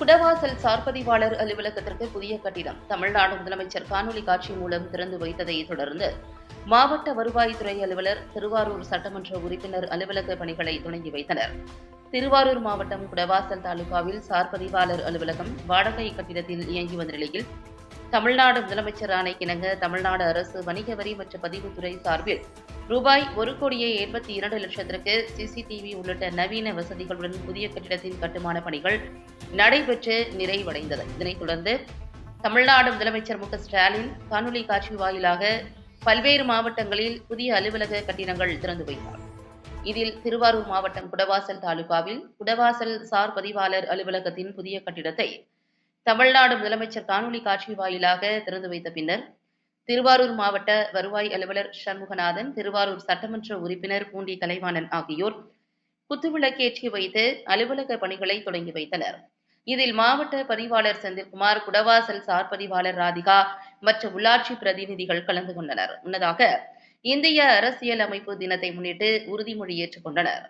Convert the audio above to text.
குடவாசல் சார்பதிவாளர் அலுவலகத்திற்கு புதிய கட்டிடம். தமிழ்நாடு முதலமைச்சர் காணொலி காட்சி மூலம் திறந்து வைத்ததை தொடர்ந்து மாவட்ட வருவாய்த்துறை அலுவலர் திருவாரூர் சட்டமன்ற உறுப்பினர் அலுவலக பணிகளை தொடங்கி வைத்தனர். திருவாரூர் மாவட்டம் குடவாசல் தாலுகாவில் சார்பதிவாளர் அலுவலகம் வாடகை கட்டிடத்தில் இயங்கி வந்த நிலையில் தமிழ்நாடு முதலமைச்சர் ஆணைக்கிணங்க தமிழ்நாடு அரசு வணிக வரி மற்றும் பதிவுத்துறை சார்பில் ரூபாய் ஒரு கோடியே எண்பத்தி இரண்டு லட்சத்திற்கு சிசிடிவி உள்ளிட்ட நவீன வசதிகளுடன் புதிய கட்டிடத்தின் கட்டுமான பணிகள் நடைபெற்று நிறைவடைந்தது. இதனைத் தொடர்ந்து தமிழ்நாடு முதலமைச்சர் மு ஸ்டாலின் காணொலி காட்சி வாயிலாக பல்வேறு மாவட்டங்களில் புதிய அலுவலக கட்டிடங்கள் திறந்து வைத்தார். இதில் திருவாரூர் மாவட்டம் குடவாசல் தாலுகாவில் குடவாசல் சார் பதிவாளர் அலுவலகத்தின் புதிய கட்டிடத்தை தமிழ்நாடு முதலமைச்சர் காணொலி காட்சி வாயிலாக திறந்து வைத்த பின்னர் திருவாரூர் மாவட்ட வருவாய் அலுவலர் சண்முகநாதன் திருவாரூர் சட்டமன்ற உறுப்பினர் பூண்டி கலைவாணன் ஆகியோர் குத்துவிளக்கேற்றி வைத்து அலுவலக பணிகளை தொடங்கி வைத்தனர். இதில் மாவட்ட பதிவாளர் செந்தில்குமார் குடவாசல் சார் பதிவாளர் ராதிகா மற்றும் உள்ளாட்சி பிரதிநிதிகள் கலந்து கொண்டனர். முன்னதாக இந்திய அரசியல் அமைப்பு தினத்தை முன்னிட்டு உறுதிமொழி ஏற்றுக்கொண்டனர்.